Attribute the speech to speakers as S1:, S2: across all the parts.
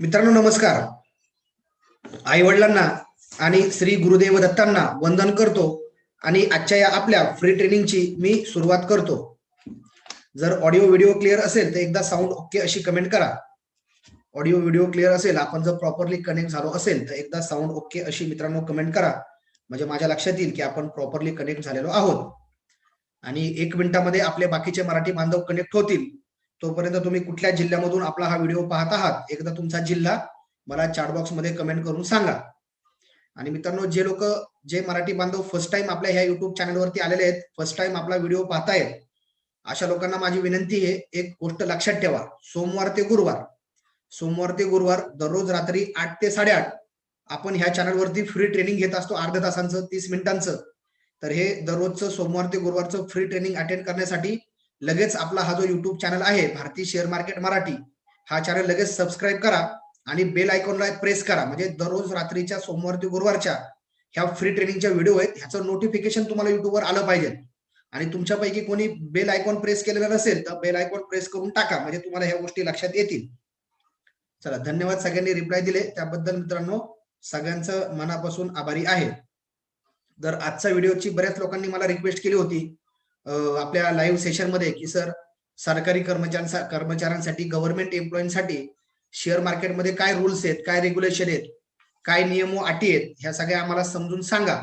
S1: मित्रांनो नमस्कार. आई वडिलांना आणि श्री गुरुदेव दत्तांना वंदन करतो आणि आजच्या या आपल्या फ्री ट्रेनिंगची मी सुरुवात करतो. जर ऑडिओ व्हिडिओ क्लिअर असेल तर एकदा साऊंड ओके अशी कमेंट करा. ऑडिओ व्हिडिओ क्लिअर असेल आपण जर प्रॉपरली कनेक्ट झालो असेल तर एकदा साऊंड ओके अशी मित्रांनो कमेंट करा. म्हणजे माझ्या लक्षात येईल की आपण प्रॉपरली कनेक्ट झालेलो आहोत. आणि एक मिनिटामध्ये आपले बाकीचे मराठी बांधव कनेक्ट होतील. तोपर्यंत तुम्ही कुठल्या जिल्ह्यामधून आपला हा व्हिडिओ पाहत आहात एकदा तुमचा जिल्हा मला चॅटबॉक्समध्ये कमेंट करून सांगा. आणि मित्रांनो जे लोक जे मराठी बांधव फर्स्ट टाइम आपल्या ह्या युट्यूब चॅनलवरती आलेले आहेत फर्स्ट टाइम आपला व्हिडिओ पाहतायत अशा लोकांना माझी विनंती आहे एक गोष्ट लक्षात ठेवा सोमवार ते गुरुवार. सोमवार ते गुरुवार दररोज रात्री आठ ते साडेआठ आपण ह्या चॅनलवरती फ्री ट्रेनिंग घेत असतो अर्ध्या तासांचं तीस मिनिटांचं. तर हे दररोजचं सोमवार ते गुरुवारचं फ्री ट्रेनिंग अटेंड करण्यासाठी लगेच आपला हा जो युट्यूब चॅनल आहे भारतीय शेअर मार्केट मराठी हा चॅनल लगेच सबस्क्राईब करा आणि बेल आयकॉनला प्रेस करा. म्हणजे दररोज रात्रीच्या सोमवार ते गुरुवारच्या ह्या फ्री ट्रेनिंगच्या व्हिडिओ आहेत ह्याचं नोटिफिकेशन तुम्हाला युट्यूबवर आलं पाहिजे. आणि तुमच्यापैकी कोणी बेल आयकॉन प्रेस केलेलं नसेल तर बेल आयकॉन प्रेस करून टाका. म्हणजे तुम्हाला ह्या गोष्टी लक्षात येतील. चला धन्यवाद सगळ्यांनी रिप्लाय दिले. त्याबद्दल मित्रांनो सगळ्यांचं मनापासून आभारी आहे. तर आजच्या व्हिडिओची बऱ्याच लोकांनी मला रिक्वेस्ट केली होती आपल्या लाईव्ह सेशनमध्ये की सर सरकारी कर्मचाऱ्यांसा कर्मचाऱ्यांसाठी गव्हर्नमेंट एम्प्लॉईंसाठी शेअर मार्केटमध्ये काय रूल्स आहेत काय रेग्युलेशन आहेत काय नियम व अटी आहेत ह्या सगळ्या आम्हाला समजून सांगा.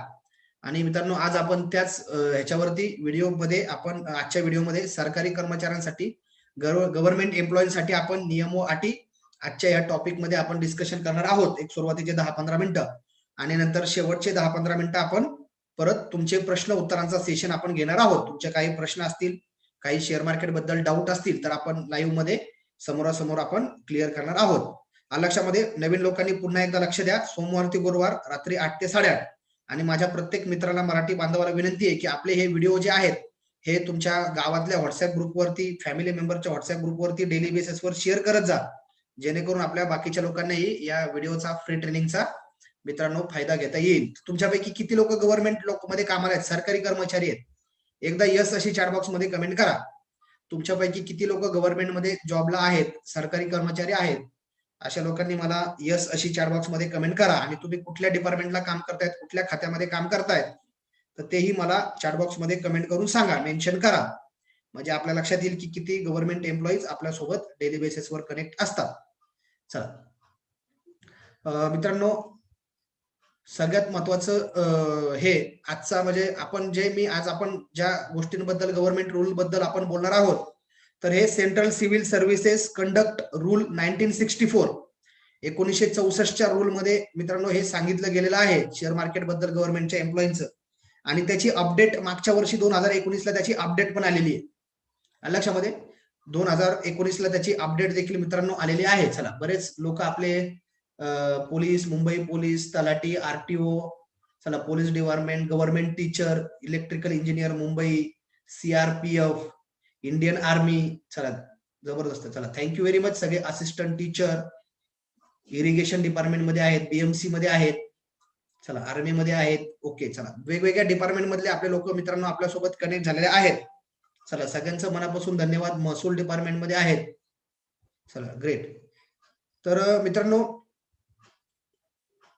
S1: आणि मित्रांनो आज आपण त्याच ह्याच्यावरती व्हिडिओमध्ये आपण आजच्या व्हिडिओमध्ये सरकारी कर्मचाऱ्यांसाठी गव्हर्नमेंट एम्प्लॉईसाठी आपण नियम व अटी आजच्या या टॉपिकमध्ये आपण डिस्कशन करणार आहोत. एक सुरुवातीचे दहा पंधरा मिनिटं आणि नंतर शेवटचे दहा पंधरा मिनिटं आपण परत तुमचे प्रश्न उत्तरांचा सेशन आपण घेणार आहोत. तुमचे काही प्रश्न असतील काही शेअर मार्केटबद्दल डाऊट असतील तर आपण लाईव्हमध्ये समोरासमोर आपण क्लिअर करणार आहोत. लक्षामध्ये नवीन लोकांनी पुन्हा एकदा लक्ष द्या. सोमवार ते गुरुवार रात्री आठ ते साडेआठ आणि माझ्या प्रत्येक मित्राला मराठी बांधवाला विनंती आहे की आपले हे व्हिडिओ जे आहेत हे तुमच्या गावातल्या व्हॉट्सअप ग्रुपवरती फॅमिली मेंबरच्या व्हॉट्सअप ग्रुपवरती डेली बेसिसवर शेअर करत जा. जेणेकरून आपल्या बाकीच्या लोकांनाही या व्हिडिओचा फ्री ट्रेनिंगचा मित्रांनो फायदा घेता येईल. तुमच्यापैकी किती लोक गव्हर्नमेंट लोक मध्ये कामाला आहेत? सरकारी कर्मचारी आहेत. एकदा यस अशी चॅट बॉक्समध्ये कमेंट करा. तुमच्यापैकी किती लोक गव्हर्नमेंटमध्ये जॉबला आहेत? सरकारी कर्मचारी आहेत? अशा लोकांनी मला यस अशी चॅट बॉक्समध्ये कमेंट करा. आणि तुम्ही कुठल्या डिपार्टमेंटला काम करतायत? कुठल्या खात्यामध्ये काम करतायत? तर तेही मला चॅट बॉक्समध्ये कमेंट करून सांगा. मेन्शन करा. म्हणजे आपल्या लक्षात येईल की किती गव्हर्नमेंट एम्प्लॉईज आपल्यासोबत डेली बेसिसवर कनेक्ट असतात. चला. मित्रांनो सगळ्यात महत्वाचं हे आजचा म्हणजे आपण जे मी आज आपण ज्या गोष्टींबद्दल गव्हर्नमेंट रूल बद्दल आपण बोलणार आहोत तर हे central civil services conduct rule nineteen sixty four एकोणीसशे चौसष्टच्या रूलमध्ये मित्रांनो हे सांगितलं गेलेलं आहे शेअर मार्केटबद्दल गव्हर्नमेंटच्या एम्प्लॉईंचं आणि त्याची अपडेट मागच्या वर्षी दोन हजार एकोणीसला त्याची अपडेट पण आलेली आहे. लक्षामध्ये दोन हजार एकोणीसला त्याची अपडेट देखील मित्रांनो आलेली आहे. चला बरेच लोक आपले पोलीस मुंबई पोलीस तलाठी आरटीओ चला police department government teacher electrical engineer Mumbai C R P F Indian army चला जबरदस्त चला. थँक्यू व्हेरी मच सगळे असिस्टंट टीचर इरिगेशन डिपार्टमेंटमध्ये आहेत बीएमसी मध्ये आहेत चला आर्मी मध्ये आहेत ओके चला. वेगवेगळ्या डिपार्टमेंट मधले आपले लोक मित्रांनो आपल्यासोबत कनेक्ट झालेले आहेत. चला सगळ्यांचं मनापासून धन्यवाद महसूल डिपार्टमेंटमध्ये आहेत. चला ग्रेट तर मित्रांनो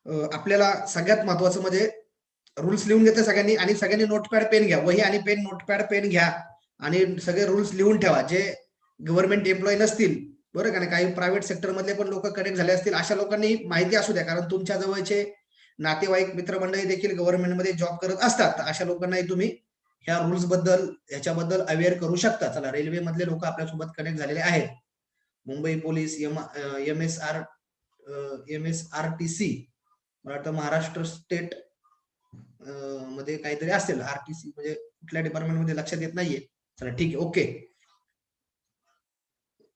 S1: आपल्याला सगळ्यात महत्वाचं म्हणजे रुल्स लिहून घेते सगळ्यांनी आणि सगळ्यांनी नोटपॅड पेन घ्या. वही आणि पेन नोटपॅड पेन घ्या. आणि सगळे रुल्स लिहून ठेवा. जे गव्हर्नमेंट एम्प्लॉई नसतील बरं का नाही? काही प्रायव्हेट सेक्टरमधले पण लोक कनेक्ट झाले असतील अशा लोकांनी माहिती असू द्या. कारण तुमच्या जवळचे नातेवाईक मित्रमंडळी देखील गव्हर्नमेंटमध्ये जॉब करत असतात. अशा लोकांनाही तुम्ही ह्या रुल्सबद्दल ह्याच्याबद्दल अवेअर करू शकता. चला रेल्वे मधले लोक आपल्यासोबत कनेक्ट झालेले आहेत. Mumbai police M S R M S R T C मला वाटतं महाराष्ट्र स्टेटमध्ये काहीतरी असेल. आरटीसी म्हणजे कुठल्या डिपार्टमेंटमध्ये लक्षात येत नाहीये. चला ठीक आहे ओके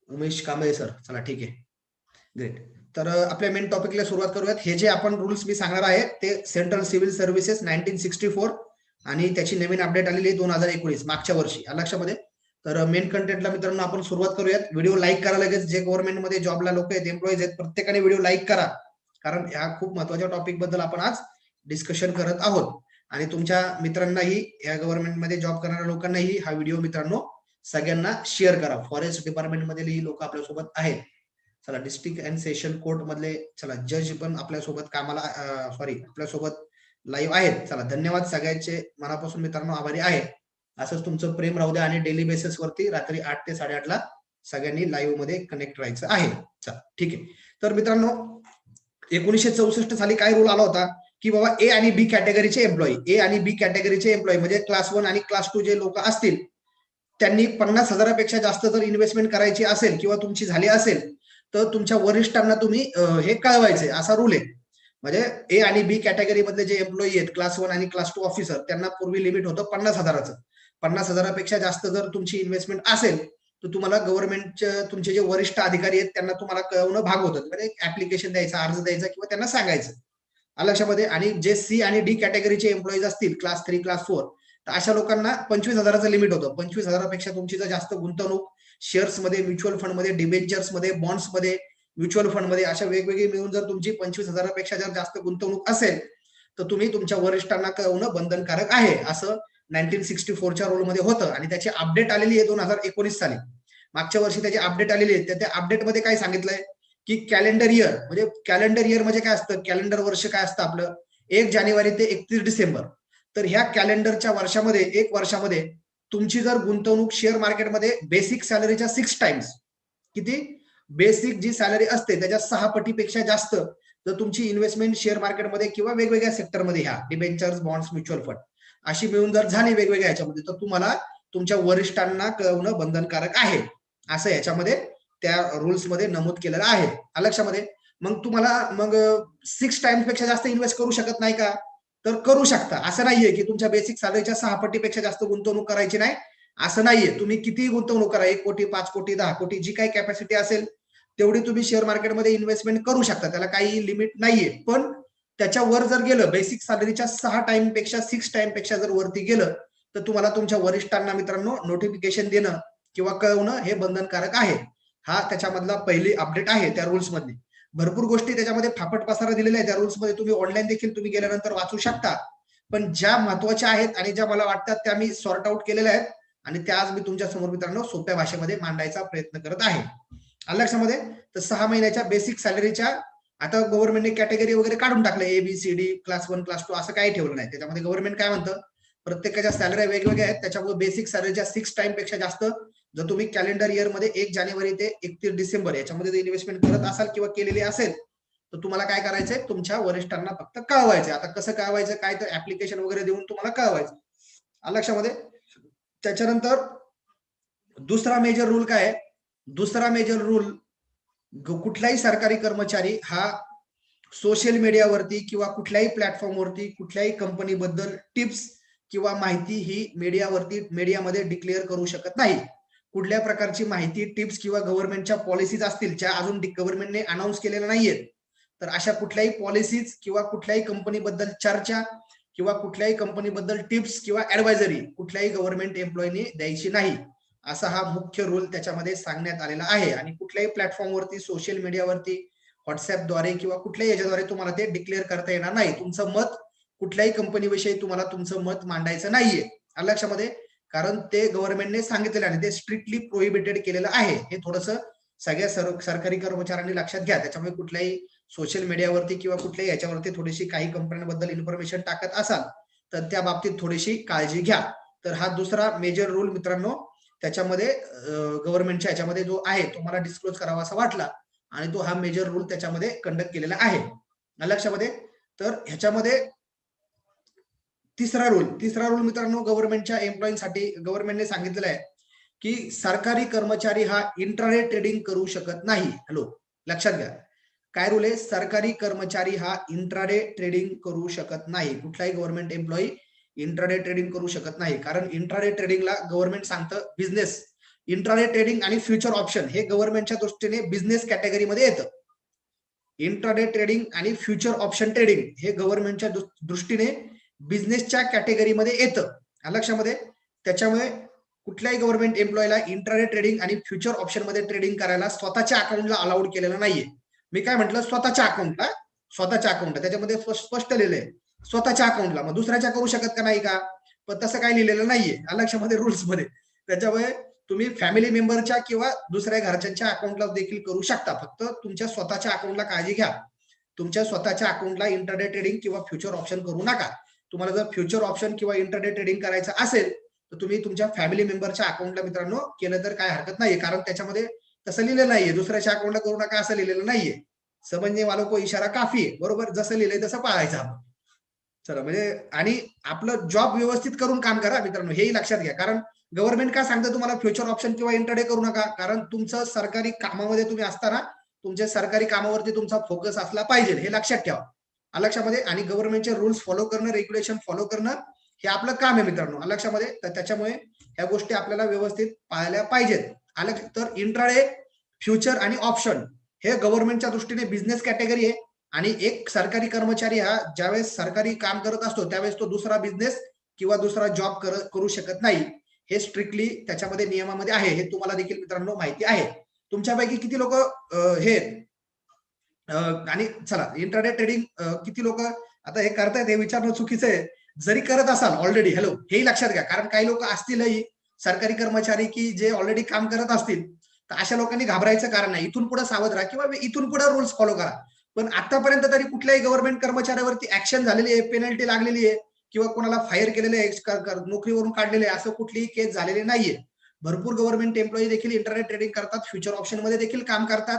S1: उमेश कांबळे सर चला ठीक आहे. ग्रेट तर आपल्या मेन टॉपिकला सुरुवात करूयात. हे जे आपण रूल्स मी सांगणार आहे ते central civil services nineteen sixty four आणि त्याची नवीन अपडेट आलेली दोन हजार एकोणीस मागच्या वर्षी. लक्षामध्ये तर मेन कंटेंटला मित्रांनो आपण सुरुवात करूयात. व्हिडिओ लाईक करा लगेच. जे गव्हर्नमेंटमध्ये जॉबला लोक आहेत एम्प्लॉईज आहेत प्रत्येकाने व्हिडिओ लाईक करा. कारण ह्या खूप महत्त्वाच्या टॉपिकबद्दल आपण आज डिस्कशन करत आहोत. आणि तुमच्या मित्रांनाही या गव्हर्नमेंटमध्ये जॉब करणाऱ्या लोकांनाही हा व्हिडिओ मित्रांनो सगळ्यांना शेअर करा. फॉरेस्ट डिपार्टमेंट मधील लोक आपल्यासोबत आहेत. चला डिस्ट्रिक्ट अँड सेशन कोर्ट मधले चला जज पण आपल्यासोबत कामाला सॉरी आपल्यासोबत लाईव्ह आहेत. चला धन्यवाद सगळ्यांचे. मनापासून मित्रांनो आभारी आहे. असंच तुमचं प्रेम राहू द्या आणि डेली बेसिस वरती रात्री आठ ते साडेआठला सगळ्यांनी लाईव्हमध्ये कनेक्ट राहायचं आहे. चला ठीक आहे. तर मित्रांनो एकोणीसशे चौसष्ट साली काय रूल आला होता? की बाबा ए आणि बी कॅटेगरीचे एम्प्लॉई ए आणि बी कॅटेगरीचे एम्प्लॉई म्हणजे क्लास वन आणि क्लास टू जे लोक असतील त्यांनी पन्नास हजारापेक्षा जास्त जर इन्व्हेस्टमेंट करायची असेल किंवा तुमची झाली असेल तर तुमच्या वरिष्ठांना तुम्ही हे कळवायचे असा रूल आहे. म्हणजे ए आणि बी कॅटेगरी मधले जे एम्प्लॉई आहेत क्लास वन आणि क्लास टू ऑफिसर त्यांना पूर्वी लिमिट होतं पन्नास हजाराचं. पन्नास हजारापेक्षा जास्त जर तुमची इन्व्हेस्टमेंट असेल तर तुम्हाला गव्हर्नमेंटचे तुमचे जे वरिष्ठ अधिकारी आहेत त्यांना तुम्हाला कळवणं भाग होतं. म्हणजे ऍप्लिकेशन द्यायचा अर्ज द्यायचा किंवा त्यांना सांगायचं. लक्षामध्ये? आणि जे सी आणि डी कॅटेगरीचे एम्प्लॉईज असतील क्लास थ्री क्लास फोर तर अशा लोकांना पंचवीस हजाराचं लिमिट होतं. पंचवीस हजारापेक्षा तुमची जर जास्त गुंतवणूक शेअर्समध्ये म्युच्युअल फंडमध्ये डिबेंचर्समध्ये बॉन्ड्समध्ये म्युच्युअल फंडमध्ये अशा वेगवेगळी मिळून जर तुमची पंचवीस हजारापेक्षा जर जास्त गुंतवणूक असेल तर तुम्ही तुमच्या वरिष्ठांना कळवणं बंधनकारक आहे असं नाईन्टीन सिक्स्टी फोरच्या रोलमध्ये होतं. आणि त्याची अपडेट आलेली आहे दोन हजार एकोणीस साली. मागच्या वर्षी त्याची अपडेट आलेली आहे. त्या अपडेटमध्ये काय सांगितलंय? की कॅलेंडर इयर म्हणजे कॅलेंडर इयर म्हणजे काय असतं? कॅलेंडर वर्ष काय असतं आपलं? एक जानेवारी ते एकतीस डिसेंबर. तर ह्या कॅलेंडरच्या वर्षामध्ये एक वर्षामध्ये तुमची जर गुंतवणूक शेअर मार्केटमध्ये बेसिक सॅलरीच्या सिक्स टाइम्स किती? बेसिक जी सॅलरी असते त्याच्या सहा पटीपेक्षा जास्त जर तुमची इन्व्हेस्टमेंट शेअर मार्केटमध्ये किंवा वेगवेगळ्या सेक्टरमध्ये ह्या डिबेंचर्स बॉन्ड्स म्युच्युअल फंड अशी मिळून जर झाली वेगवेगळ्या याच्यामध्ये तर तुम्हाला तुमच्या वरिष्ठांना कळवणं बंधनकारक आहे. असं याच्यामध्ये त्या रुल्समध्ये नमूद केलेलं आहे. लक्षामध्ये मग तुम्हाला मग सिक्स टाइम्सपेक्षा जास्त इन्व्हेस्ट करू शकत नाही का? तर करू शकता. असं नाहीये की तुमच्या बेसिक सॅलरीच्या सहा पटीपेक्षा जास्त गुंतवणूक करायची नाही. असं नाहीये. तुम्ही किती गुंतवणूक करा. एक कोटी पाच कोटी दहा कोटी जी काही कॅपॅसिटी असेल तेवढी तुम्ही शेअर मार्केटमध्ये इन्व्हेस्टमेंट करू शकता. त्याला काही लिमिट नाहीये. पण त्याच्यावर जर गेलं बेसिक सॅलरीच्या सहा टाइमपेक्षा सिक्स टाइमपेक्षा जर वरती गेलं तर तुम्हाला तुमच्या वरिष्ठांना मित्रांनो नोटिफिकेशन देणं किंवा कळवणं हे बंधनकारक आहे. हा त्याच्यामधला पहिली अपडेट आहे त्या रुल्स भरपूर गोष्टी त्याच्यामध्ये फापट पसारा दिलेल्या आहेत. त्या रुल्समध्ये तुम्ही ऑनलाईन देखील तुम्ही गेल्यानंतर वाचू शकता. पण ज्या महत्त्वाच्या आहेत आणि ज्या मला वाटतात त्या मी सॉर्ट आउट केलेल्या आहेत आणि त्या आज मी तुमच्यासमोर मित्रांनो सोप्या भाषेमध्ये मांडायचा प्रयत्न करत आहे. लक्षामध्ये? तर सहा महिन्याच्या बेसिक सॅलरीच्या आता गव्हर्नमेंटने कॅटेगरी वगैरे काढून टाकलं A B C D class one class two असं काही ठेवलं नाही. त्याच्यामध्ये गव्हर्नमेंट काय म्हणतं? प्रत्येकाच्या सॅलरी वेगवेगळ्या आहेत. त्याच्यामुळे बेसिक सॅलरीच्या सिक्स टाइमपेक्षा जास्त जर तुम्ही कॅलेंडर इयरमध्ये एक जानेवारी ते एकतीस डिसेंबर याच्यामध्ये इन्व्हेस्टमेंट करत असाल किंवा केलेली असेल तर तुम्हाला काय करायचंय? तुमच्या वरिष्ठांना फक्त कळवायचं आता कसं कळवायचं? काय तर ऍप्लिकेशन वगैरे देऊन तुम्हाला कळवायचं. लक्षामध्ये त्याच्यानंतर दुसरा मेजर रूल काय आहे? दुसरा मेजर रूल कुठलाही सरकारी कर्मचारी हा सोशल मीडियावरती किंवा कुठल्याही प्लॅटफॉर्मवरती कुठल्याही कंपनीबद्दल टिप्स किंवा माहिती ही मीडियावरती मीडियामध्ये डिक्लेअर करू शकत नाही. कुठल्या प्रकारची माहिती टिप्स किंवा गव्हर्नमेंटच्या पॉलिसीज असतील ज्या अजून गव्हर्नमेंटने अनाऊन्स केलेल्या नाहीयेत तर अशा कुठल्याही पॉलिसीज किंवा कुठल्याही कंपनीबद्दल चर्चा किंवा कुठल्याही कंपनीबद्दल टिप्स किंवा ऍडवायझरी कुठल्याही गव्हर्नमेंट एम्प्लॉईनी द्यायची नाही. असा हा मुख्य रूल त्याच्यामध्ये सांगण्यात आलेला आहे. आणि कुठल्याही प्लॅटफॉर्मवरती सोशल मीडियावरती व्हॉट्सअपद्वारे किंवा कुठल्याही याच्याद्वारे तुम्हाला ते डिक्लेअर करता येणार नाही. तुमचं मत कुठल्याही कंपनीविषयी तुम्हाला तुमचं मत मांडायचं नाहीये. लक्षामध्ये कारण ते गव्हर्नमेंटने सांगितलेलं आणि ते स्ट्रिक्टली प्रोहिबिटेड केलेलं आहे. हे थोडस सगळ्या सरकारी कर्मचाऱ्यांनी लक्षात घ्या. त्याच्यामुळे कुठल्याही सोशल मीडियावरती किंवा कुठल्याही याच्यावरती थोडीशी काही कंपन्यांबद्दल इन्फॉर्मेशन टाकत असाल तर त्या बाबतीत थोडीशी काळजी घ्या. तर हा दुसरा मेजर रूल मित्रांनो त्याच्यामध्ये गव्हर्नमेंटच्या याच्यामध्ये जो आहे तो मला डिस्क्लोज करावा असा वाटला. आणि तो हा मेजर रूल त्याच्यामध्ये कंडक्ट केलेला आहे. लक्षामध्ये? तर ह्याच्यामध्ये तिसरा रूल तिसरा रूल मित्रांनो गव्हर्नमेंटच्या एम्प्लॉईसाठी गव्हर्नमेंटने सांगितलेलं आहे की सरकारी कर्मचारी हा इंटरने ट्रेडिंग करू शकत नाही. हॅलो लक्षात घ्या. काय रूल आहे? सरकारी कर्मचारी हा इंट्राडे ट्रेडिंग करू शकत नाही. कुठलाही गव्हर्नमेंट एम्प्लॉई इंट्राडे ट्रेडिंग करू शकत नाही. कारण इंट्राडे ट्रेडिंगला गव्हर्नमेंट सांगतं बिझनेस इंट्राडे ट्रेडिंग आणि फ्युचर ऑप्शन हे गव्हर्नमेंटच्या दृष्टीने बिझनेस कॅटेगरीमध्ये येतं. इंट्राडे ट्रेडिंग आणि फ्युचर ऑप्शन ट्रेडिंग हे गव्हर्नमेंटच्या दृष्टीने बिझनेसच्या कॅटेगरीमध्ये येतं. लक्षामध्ये? त्याच्यामुळे कुठल्याही गव्हर्नमेंट एम्प्लॉईला इंट्राडे ट्रेडिंग आणि फ्युचर ऑप्शनमध्ये ट्रेडिंग करायला स्वतःच्या अकाउंटला अलाउड केलेलं नाहीये. मी काय म्हटलं? स्वतःच्या अकाउंटला स्वतःच्या अकाउंटला त्याच्यामध्ये स्पष्ट लिहिलंय. स्वतःच्या अकाउंटला मग दुसऱ्याच्या करू शकत का नाही का? पण तसं काही लिहिलेलं नाहीये. लक्षामध्ये रुल्समध्ये. त्याच्यामुळे तुम्ही फॅमिली मेंबरच्या किंवा दुसऱ्या घरच्यांच्या अकाउंटला देखील करू शकता. फक्त तुमच्या स्वतःच्या अकाउंटला काळजी घ्या. तुमच्या स्वतःच्या अकाउंटला इंटरडे ट्रेडिंग किंवा फ्युचर ऑप्शन करू नका. तुम्हाला जर फ्युचर ऑप्शन किंवा इंटरडे ट्रेडिंग करायचं असेल तर तुम्ही तुमच्या फॅमिली मेंबरच्या अकाउंटला मित्रांनो केलं तर काय हरकत नाहीये. कारण त्याच्यामध्ये तसं लिहिलेलं नाहीये. दुसऱ्याच्या अकाउंटला करू नका असं लिहिलेलं नाहीये. समजणे वालो को इशारा काफी आहे. बरोबर? जसं लिहिलंय तसं पाळायचं आपण. चला म्हणजे आणि आपलं जॉब व्यवस्थित करून काम करा मित्रांनो हेही लक्षात घ्या. कारण गव्हर्नमेंट काय सांगतं तुम्हाला? फ्युचर ऑप्शन किंवा इंटरडे करू नका. कारण तुमचं सरकारी कामामध्ये तुम्ही असताना तुमच्या सरकारी कामावरती तुमचा फोकस असला पाहिजे हे लक्षात ठेवा. अलक्षामध्ये लक्षामध्ये आणि गव्हर्नमेंटचे रूल्स फॉलो करणं रेग्युलेशन फॉलो करणं हे आपलं काम आहे मित्रांनो. अलक्षामध्ये लक्षामध्ये तर त्याच्यामुळे ह्या गोष्टी आपल्याला व्यवस्थित पाळल्या पाहिजेत. आलं तर इंट्राडे फ्युचर आणि ऑप्शन हे गव्हर्नमेंटच्या दृष्टीने बिझनेस कॅटेगरी आहे. आणि एक सरकारी कर्मचारी हा ज्यावेळेस सरकारी काम करत असतो त्यावेळेस तो दुसरा बिझनेस किंवा दुसरा जॉब करू शकत नाही. हे स्ट्रिक्टली त्याच्यामध्ये नियमामध्ये आहे. हे तुम्हाला देखील मित्रांनो माहिती आहे. तुमच्यापैकी किती लोक हे आणि चला इंटरनेट ट्रेडिंग किती लोक आता हे करतायत हे विचारणं चुकीचं आहे. जरी करत असाल ऑलरेडी हॅलो हेही लक्षात घ्या. कारण काही लोक असतीलही सरकारी कर्मचारी की जे ऑलरेडी काम करत असतील तर अशा लोकांनी घाबरायचं कारण नाही. इथून पुढे सावध राहा किंवा इथून पुढे रूल्स फॉलो करा. पण आतापर्यंत तरी कुठल्याही गव्हर्नमेंट कर्मचाऱ्यावरती ऍक्शन झालेली आहे पेनल्टी लागलेली आहे किंवा कोणाला फायर केलेले आहे नोकरीवरून काढलेले आहे असं कुठलीही केस झालेली नाहीये. भरपूर गव्हर्नमेंट एम्प्लॉई देखील इंटरनेट ट्रेडिंग करतात फ्युचर ऑप्शनमध्ये देखील काम करतात.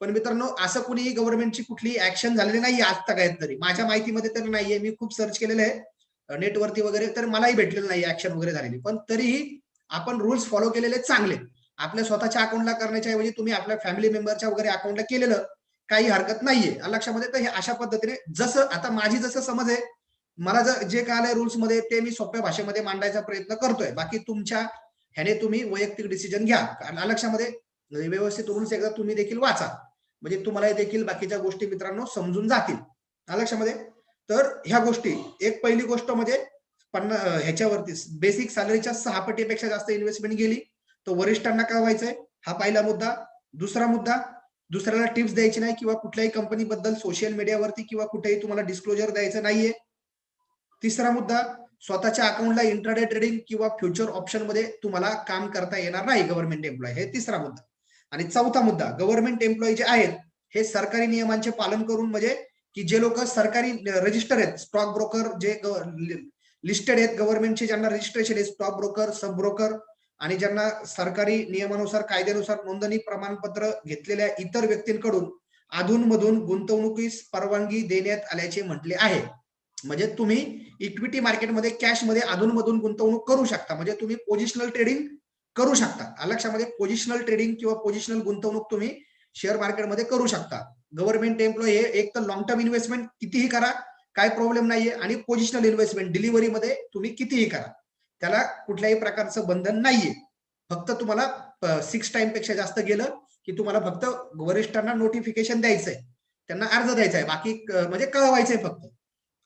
S1: पण मित्रांनो असं कुणीही गव्हर्नमेंटची कुठलीही ऍक्शन झालेली नाही आज तक तरी. माझ्या माहितीमध्ये तर नाहीये मी खूप सर्च केलेलं आहे. नेटवरती वगैरे तर मलाही भेटलेलं नाही ऍक्शन वगैरे झालेली. पण तरीही आपण रुल्स फॉलो केलेले चांगले. आपल्या स्वतःच्या अकाउंटला करण्याच्या ऐवजी तुम्ही आपल्या फॅमिली मेंबरच्या वगैरे अकाउंटला केलेलं. काही हरकत नाहीये. लक्षामध्ये तर हे अशा पद्धतीने जसं आता माझी जसं समज आहे मला जर जे काय आलंय रूल्समध्ये ते मी सोप्या भाषेमध्ये मांडायचा प्रयत्न करतोय. बाकी तुमच्या ह्याने तुम्ही वैयक्तिक डिसिजन घ्या. कारण अलक्षामध्ये व्यवस्थित रूल्स एकदा तुम्ही देखील वाचा. म्हणजे तुम्हाला देखील बाकीच्या गोष्टी मित्रांनो समजून जातील. अलक्षामध्ये तर ह्या गोष्टी एक पहिली गोष्ट म्हणजे पन्ना ह्याच्यावरती बेसिक सॅलरीच्या सहा पटीपेक्षा जास्त इन्व्हेस्टमेंट गेली तर वरिष्ठांना काय व्हायचंय? हा पहिला मुद्दा. दुसरा मुद्दा दुसऱ्याला टिप्स द्यायची नाही किंवा कुठल्याही कंपनीबद्दल सोशल मीडियावरती किंवा कुठेही तुम्हाला डिस्क्लोजर द्यायचं नाहीये. तिसरा मुद्दा स्वतःच्या अकाउंटला इंटरडे ट्रेडिंग किंवा फ्युचर ऑप्शनमध्ये तुम्हाला काम करता येणार नाही गव्हर्नमेंट एम्प्लॉय हे तिसरा मुद्दा. आणि चौथा मुद्दा गव्हर्नमेंट एम्प्लॉई जे आहेत हे सरकारी नियमांचे पालन करून म्हणजे की जे लोक सरकारी रजिस्टर आहेत स्टॉक ब्रोकर जे लिस्टेड आहेत गव्हर्नमेंटचे ज्यांना रजिस्ट्रेशन आहे स्टॉक ब्रोकर सब ब्रोकर आणि ज्यांना सरकारी नियमानुसार कायद्यानुसार नोंदणी प्रमाणपत्र घेतलेल्या इतर व्यक्तींकडून अधूनमधून गुंतवणुकीस परवानगी देण्यात आल्याचे म्हटले आहे. म्हणजे तुम्ही इक्विटी मार्केटमध्ये कॅशमध्ये अधूनमधून गुंतवणूक करू शकता. म्हणजे तुम्ही पोझिशनल ट्रेडिंग करू शकता. लक्षामध्ये पोझिशनल ट्रेडिंग किंवा पोझिशनल गुंतवणूक तुम्ही शेअर मार्केटमध्ये करू शकता. गव्हर्नमेंट एम्प्लॉई हे एक तर लॉंग टर्म इन्व्हेस्टमेंट कितीही करा काय प्रॉब्लेम नाहीये. आणि पोझिशनल इन्व्हेस्टमेंट डिलिव्हरीमध्ये तुम्ही कितीही करा. त्याला कुठल्याही प्रकारचं बंधन नाहीये. फक्त तुम्हाला सिक्स टाइमपेक्षा जास्त गेलं की तुम्हाला फक्त वरिष्ठांना नोटिफिकेशन द्यायचंय. त्यांना अर्ज द्यायचा आहे. बाकी म्हणजे कळवायचंय फक्त.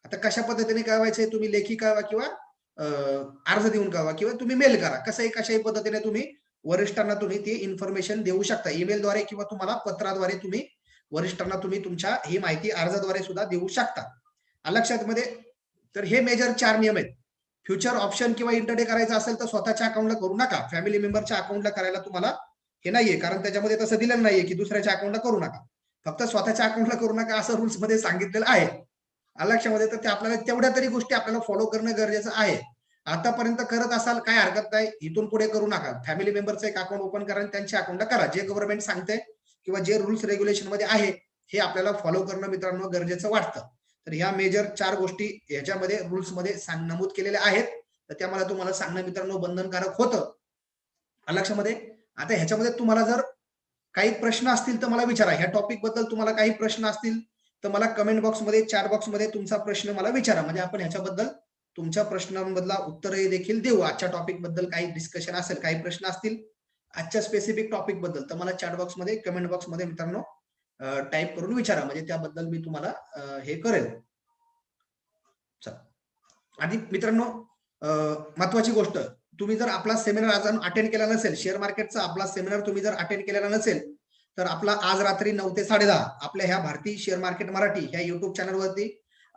S1: आता कशा पद्धतीने कळवायचंय? तुम्ही लेखी कळवा किंवा अर्ज देऊन कळवा किंवा तुम्ही मेल करा. कसंही कशाही पद्धतीने तुम्ही वरिष्ठांना तुम्ही ती इन्फॉर्मेशन देऊ शकता. ईमेलद्वारे किंवा तुम्हाला पत्राद्वारे तुम्ही वरिष्ठांना तुम्ही तुमच्या ही माहिती अर्जाद्वारे सुद्धा देऊ शकता. लक्षात मध्ये तर हे मेजर चार नियम आहेत. फ्युचर ऑप्शन किंवा इंटरडे करायचं असेल तर स्वतःच्या अकाउंटला करू नका. फॅमिली मेंबरच्या अकाउंटला करायला तुम्हाला हे नाहीये. कारण त्याच्यामध्ये तसं दिलेलं नाहीये की दुसऱ्याच्या अकाउंटला करू नका. फक्त स्वतःच्या अकाउंटला करू नका असं रूल्समध्ये सांगितलेलं आहे. लक्षामध्ये? तर ते आपल्याला तेवढ्या तरी गोष्टी आपल्याला फॉलो करणं गरजेचं आहे. आतापर्यंत करत असाल काय हरकत नाही. इथून पुढे करू नका. फॅमिली मेंबरचं एक अकाउंट ओपन करा आणि त्यांच्या अकाउंटला करा. जे गव्हर्नमेंट सांगते किंवा जे रुल्स रेग्युलेशनमध्ये आहे हे आपल्याला फॉलो करणं मित्रांनो गरजेचं वाटतं. तर ह्या मेजर चार गोष्टी ह्याच्यामध्ये रूल्समध्ये नमूद केलेल्या आहेत. तर त्या मला तुम्हाला सांगणं मित्रांनो बंधनकारक होतं. लक्षामध्ये आता ह्याच्यामध्ये तुम्हाला जर काही प्रश्न असतील तर मला विचारा. ह्या टॉपिकबद्दल तुम्हाला काही प्रश्न असतील तर मला कमेंट बॉक्समध्ये चार बॉक्समध्ये तुमचा प्रश्न मला विचारा. म्हणजे आपण ह्याच्याबद्दल तुमच्या प्रश्नांमधला उत्तरही देखील देऊ. आजच्या टॉपिकबद्दल काही डिस्कशन असेल काही प्रश्न असतील आजच्या स्पेसिफिक टॉपिकबद्दल तर मला चॅट बॉक्समध्ये कमेंट बॉक्समध्ये मित्रांनो टाईप करून विचारा. म्हणजे त्याबद्दल मी तुम्हाला हे करेल. आधी मित्रांनो महत्वाची गोष्ट तुम्ही जर आपला सेमिनार आज अटेंड केला नसेल शेअर मार्केटचा आपला सेमिनार तुम्ही जर अटेंड केलेला नसेल तर आपला आज रात्री नऊ ते साडेदहा आपल्या ह्या भारतीय शेअर मार्केट मराठी ह्या युट्यूब चॅनलवरती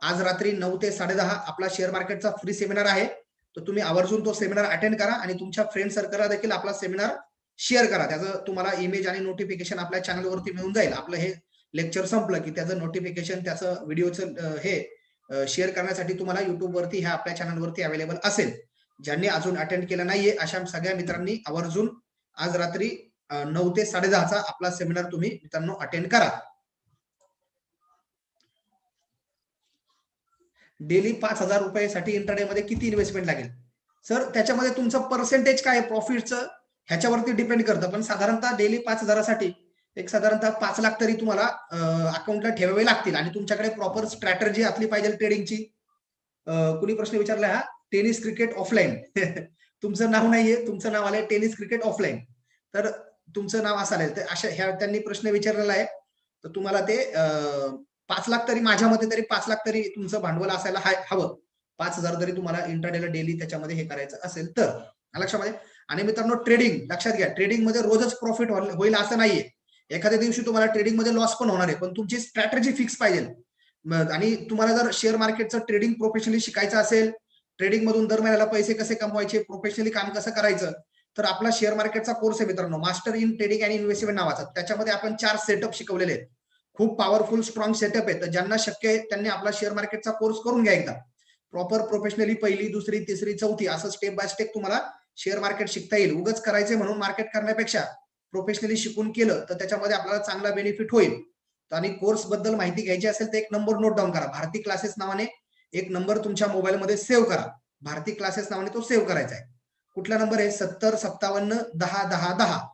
S1: आज रात्री नऊ ते साडे दहा आपला शेअर मार्केटचा फ्री सेमिनार आहे. तर तुम्ही आवर्जून तो सेमिनार अटेंड करा आणि तुमच्या फ्रेंड सर्कलला देखील आपला सेमिनार शेअर करा. त्याचं तुम्हाला इमेज आणि नोटिफिकेशन आपल्या चॅनलवरती मिळून जाईल. आपलं हे लेक्चर संपलं की त्याचं नोटिफिकेशन त्याचं व्हिडिओचं हे शेअर करण्यासाठी तुम्हाला युट्यूबवरती ह्या आपल्या चॅनलवरती अवेलेबल असेल. ज्यांनी अजून अटेंड केलं नाहीये अशा सगळ्या मित्रांनी आवर्जून आज रात्री नऊ ते साडेदहाचा आपला सेमिनार तुम्ही मित्रांनो अटेंड करा. डेली पाच हजार रुपयासाठी इंटरडे मध्ये किती इन्व्हेस्टमेंट लागेल? सर त्याच्यामध्ये तुमचं पर्सेंटेज काय प्रॉफिटचं ह्याच्यावरती डिपेंड करतं. पण साधारणतः डेली पाच हजारासाठी एक साधारणतः पाच लाख तरी तुम्हाला अकाउंटला ठेवावे लागतील. आणि तुमच्याकडे प्रॉपर स्ट्रॅटर्जी असली पाहिजे ट्रेडिंगची कुणी प्रश्न विचारला हा? टेनिस क्रिकेट ऑफलाईन तुमचं नाव नाहीये. तुमचं नाव आलंय टेनिस क्रिकेट ऑफलाईन तर तुमचं नाव असाल तर अशा ह्या त्यांनी प्रश्न विचारलेला आहे. तर तुम्हाला ते पाच लाख तरी माझ्या मते तरी पाच लाख तरी तुमचं भांडवल असायला हवं. पाच हजार तरी तुम्हाला इंटरडेला डेली त्याच्यामध्ये हे करायचं असेल तर. लक्षामध्ये आणि मित्रांनो ट्रेडिंग लक्षात घ्या ट्रेडिंगमध्ये रोजच प्रॉफिट होईल असं नाहीये. एखाद्या दिवशी तुम्हाला ट्रेडिंगमध्ये लॉस पण होणार आहे पण तुमची स्ट्रॅटेजी फिक्स पाहिजे. आणि तुम्हाला जर शेअर मार्केटचं ट्रेडिंग प्रोफेशनली शिकायचं असेल ट्रेडिंग मधून दर महिन्याला पैसे कसे कमवायचे प्रोफेशनली काम कसं करायचं तर आपला शेअर मार्केटचा कोर्स आहे मित्रांनो master in trading and investment नावाचा. त्याच्यामध्ये आपण चार सेटअप शिकवलेले आहेत. खूप पॉवरफुल स्ट्रॉंग सेटअप आहे. तर ज्यांना शक्य आहे त्यांनी आपला शेअर मार्केटचा कोर्स करून घ्या एकदा. प्रॉपर प्रोफेशनली पहिली दुसरी तिसरी चौथी असं स्टेप बाय स्टेप तुम्हाला शेअर मार्केट शिकता येईल. उगच करायचे म्हणून मार्केट करण्यापेक्षा प्रोफेशनली शिकून केलं तर त्याच्यामध्ये आपल्याला चांगला बेनिफिट होईल. आणि कोर्सबद्दल माहिती घ्यायची असेल तर एक नंबर नोट डाऊन करा. भारती क्लासेस नावाने एक नंबर तुमच्या मोबाईलमध्ये सेव्ह करा. भारती क्लासेस नावाने तो सेव्ह करायचा आहे. कुठला नंबर आहे? सत्तर सत्तावन्न दहा दहा दहा.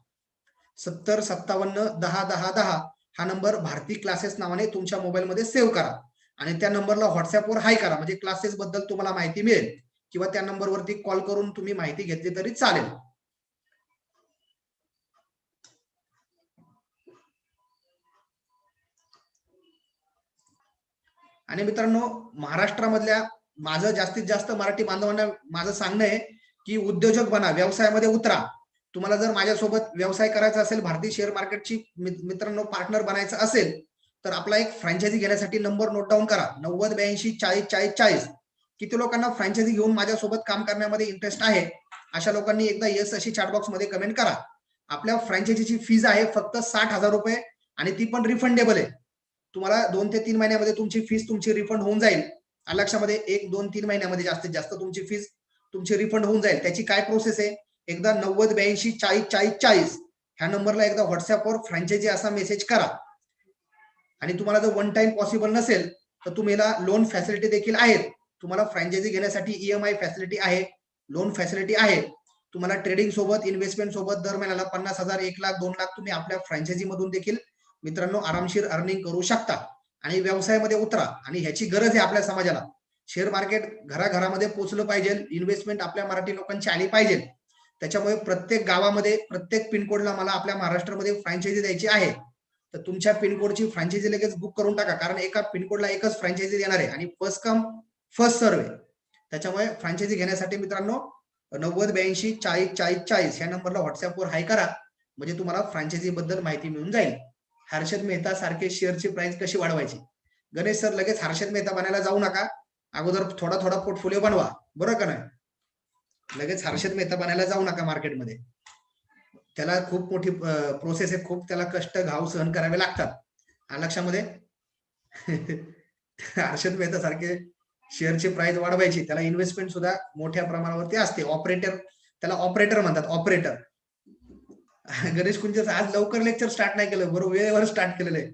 S1: सत्तर सत्तावन्न दहा दहा दहा. हा नंबर भारती क्लासेस नावाने तुमच्या मोबाईलमध्ये सेव्ह करा. आणि त्या नंबरला व्हॉट्सअपवर हाय करा. म्हणजे क्लासेस बद्दल तुम्हाला माहिती मिळेल. किंवा त्या नंबरवरती कॉल करून तुम्ही माहिती घेतली तरी चालेल. आणि मित्रांनो महाराष्ट्रामधल्या माझं जास्तीत जास्त मराठी बांधवांना माझं सांगणं आहे की उद्योजक बना व्यवसायामध्ये उतरा. तुम्हाला जर माझ्यासोबत व्यवसाय करायचा असेल भारतीय शेअर मार्केटची मित्रांनो पार्टनर बनायचं असेल तर आपला एक फ्रँचायझी घेण्यासाठी नंबर नोट डाऊन करा. नव्वद ब्याऐंशी चाळीस चाळीस चाळीस. किती लोकांना फ्रँचायझी घेऊन माझ्यासोबत काम करण्यामध्ये इंटरेस्ट आहे. अशा लोकांनी एकदा येस अशी चॅटबॉक्समध्ये कमेंट करा. आपल्या फ्रँचायझीची फीज आहे फक्त साठ हजार रुपये आणि ती पण रिफंडेबल आहे. तुम्हाला दोन ते तीन महिन्यामध्ये तुमची फीज तुमची रिफंड होऊन जाईल. लक्षामध्ये एक दोन तीन महिन्यामध्ये जास्तीत जास्त तुमची फीज तुमची रिफंड होऊन जाईल. त्याची काय प्रोसेस आहे? एकदा नव्वद ब्याऐंशी चाळीस चाळीस चाळीस ह्या नंबरला एकदा व्हॉट्सअपवर फ्रँचायझी असा मेसेज करा. आणि तुम्हाला जर वन टाइम पॉसिबल नसेल तर तुम्हाला लोन फॅसिलिटी देखील आहेत. तुम्हाला फ्रँचायझी घेण्यासाठी ईएमआय फॅसिलिटी आहे लोन फॅसिलिटी आहे. तुम्हाला ट्रेडिंग सोबत इन्व्हेस्टमेंट सोबत दर महिन्याला पन्नास हजार एक लाख दोन लाख तुम्ही आपल्या फ्रँचायझी मधून देखील मित्रांनो आरामशीर अर्निंग करू शकता. आणि व्यवसायामध्ये उतरा. आणि ह्याची गरज आहे आपल्या समाजाला. शेअर मार्केट घराघरामध्ये पोहोचलं पाहिजे. इन्व्हेस्टमेंट आपल्या मराठी लोकांची आली पाहिजे. त्याच्यामुळे प्रत्येक गावामध्ये प्रत्येक पिनकोडला मला आपल्या महाराष्ट्रामध्ये फ्रँचायझी द्यायची आहे. तर तुमच्या पिनकोडची फ्रँचायझी लगेच बुक करून टाका. कारण एका पिनकोडला एकच फ्रँचायझी देणार आहे. आणि फर्स्ट कम फर्स्ट सर्वे त्याच्यामुळे फ्रँचायझी घेण्यासाठी मित्रांनो नव्वद ब्याऐंशी चाळीस चाळीस चाळीस ह्या नंबरला व्हॉट्सअपवर हाय करा. म्हणजे तुम्हाला फ्रँचायझी बद्दल माहिती मिळून जाईल. हर्षद मेहता सारखे शेअरची प्राइस कशी वाढवायची? गणेश सर लगेच हर्षद मेहता बनायला जाऊ नका. अगोदर थोडा थोडा पोर्टफोलिओ बनवा. बरोबर का नाही? लगेच हर्षद मेहता बनायला जाऊ नका मार्केटमध्ये त्याला खूप मोठी प्रोसेस आहे. खूप त्याला कष्ट घाव सहन करावे लागतात. लक्षामध्ये? हर्षद मेहता सारखे शेअरचे प्राइस वाढवायची त्याला इन्व्हेस्टमेंट सुद्धा मोठ्या प्रमाणावरती असते. ऑपरेटर त्याला ऑपरेटर म्हणतात ऑपरेटर. गणेश कुंजर आज लवकर लेक्चर स्टार्ट नाही केलं बरोबर वेळेवर स्टार्ट केलेलं आहे.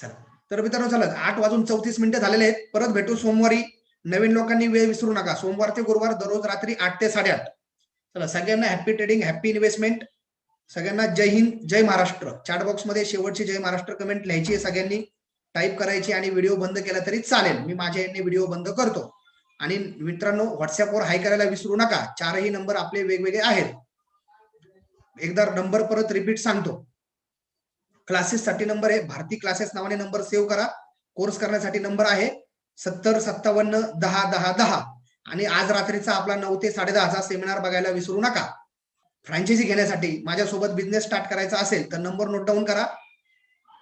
S1: चला. तर मित्रांनो चला आठ वाजून चौतीस मिनिटं झालेले आहेत. परत भेटू सोमवारी. नवीन लोकांनी वेळ विसरू नका. सोमवार ते गुरुवार दररोज रात्री आठ ते साडेआठ. चला सगळ्यांना हॅपी ट्रेडिंग हॅपी इन्व्हेस्टमेंट सगळ्यांना जय हिंद जय महाराष्ट्र. चॅट बॉक्समध्ये शेवटची जय महाराष्ट्र कमेंट लिहायची आहे सगळ्यांनी. टाईप करायची आणि व्हिडिओ बंद केला तरी चालेल. मी माझ्या यांनी व्हिडिओ बंद करतो. आणि मित्रांनो व्हॉट्सअपवर हाय करायला विसरू नका. चारही नंबर आपले वेगवेगळे आहेत. एकदा नंबर परत रिपीट सांगतो. क्लासेस साठी नंबर आहे. भारती क्लासेस नावाने नंबर सेव्ह करा. कोर्स करण्यासाठी नंबर आहे. सत्तर सत्तावन्न दहा दहा दहा. आणि आज रात्रीचा आपला नऊ ते साडे दहाचा सेमिनार बघायला विसरू नका. फ्रँचायझी घेण्यासाठी माझ्यासोबत बिझनेस स्टार्ट करायचा असेल तर नंबर नोट डाऊन करा.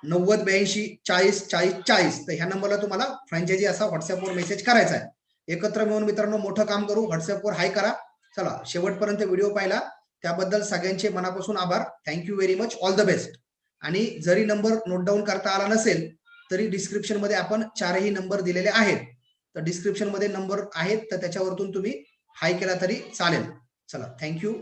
S1: नव्वद ब्याऐंशी चाळीस चाळीस चाळीस. तर ह्या नंबरला तुम्हाला फ्रँचायझी असा व्हॉट्सअपवर मेसेज करायचा आहे. एकत्र मिळून मित्रांनो मोठं काम करू व्हॉट्सअपवर हाय करा. चला शेवटपर्यंत व्हिडिओ पाहिला. त्याबद्दल सगळ्यांचे मनापासून आभार. Thank you very much all the best आणि जरी नंबर नोट डाऊन करता आला नसेल तरी डिस्क्रिप्शनमध्ये आपण चारही नंबर दिलेले आहेत. तर डिस्क्रिप्शनमध्ये नंबर आहेत तर त्याच्यावरतून तुम्ही हाय केला तरी चालेल. चला थँक्यू